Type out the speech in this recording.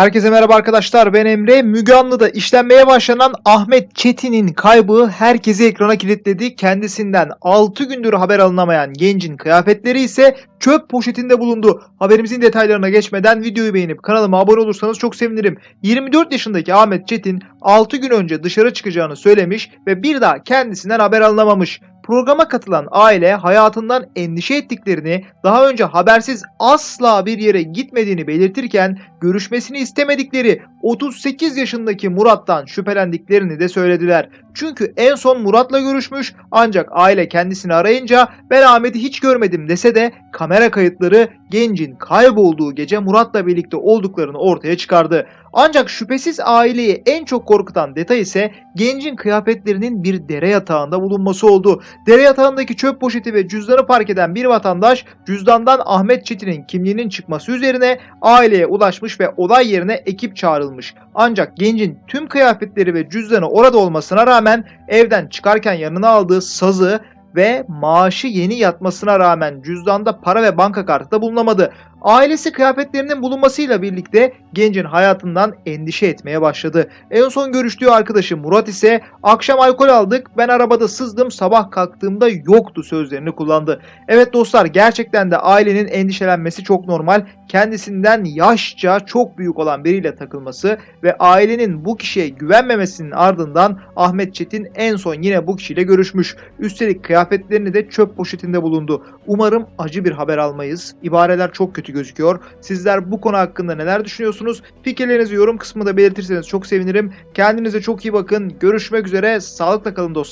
Herkese merhaba arkadaşlar ben Emre. Müge Anlı'da işlenmeye başlanan Ahmet Çetin'in kaybı herkesi ekrana kilitledi. Kendisinden 6 gündür haber alınamayan gencin kıyafetleri ise çöp poşetinde bulundu. Haberimizin detaylarına geçmeden videoyu beğenip kanalıma abone olursanız çok sevinirim. 24 yaşındaki Ahmet Çetin 6 gün önce dışarı çıkacağını söylemiş ve bir daha kendisinden haber alınamamış. Programa katılan aile hayatından endişe ettiklerini, daha önce habersiz asla bir yere gitmediğini belirtirken görüşmesini istemedikleri 38 yaşındaki Murat'tan şüphelendiklerini de söylediler. Çünkü en son Murat'la görüşmüş ancak aile kendisini arayınca ben Ahmet'i hiç görmedim dese de kamera kayıtları gencin kaybolduğu gece Murat'la birlikte olduklarını ortaya çıkardı. Ancak şüphesiz aileyi en çok korkutan detay ise gencin kıyafetlerinin bir dere yatağında bulunması oldu. Dere yatağındaki çöp poşeti ve cüzdanı fark eden bir vatandaş cüzdandan Ahmet Çetin'in kimliğinin çıkması üzerine aileye ulaşmış ve olay yerine ekip çağrılmış. Ancak gencin tüm kıyafetleri ve cüzdanı orada olmasına rağmen evden çıkarken yanına aldığı sazı ve maaşı yeni yatmasına rağmen cüzdanda para ve banka kartı da bulunamadı. Ailesi kıyafetlerinin bulunmasıyla birlikte gencin hayatından endişe etmeye başladı. En son görüştüğü arkadaşı Murat ise akşam alkol aldık ben arabada sızdım sabah kalktığımda yoktu sözlerini kullandı. Evet dostlar gerçekten de ailenin endişelenmesi çok normal. Kendisinden yaşça çok büyük olan biriyle takılması ve ailenin bu kişiye güvenmemesinin ardından Ahmet Çetin en son yine bu kişiyle görüşmüş. Üstelik kıyafetlerini de çöp poşetinde bulundu. Umarım acı bir haber almayız. İbareler çok kötü gözüküyor. Sizler bu konu hakkında neler düşünüyorsunuz? Fikirlerinizi yorum kısmında belirtirseniz çok sevinirim. Kendinize çok iyi bakın. Görüşmek üzere. Sağlıkla kalın dostlar.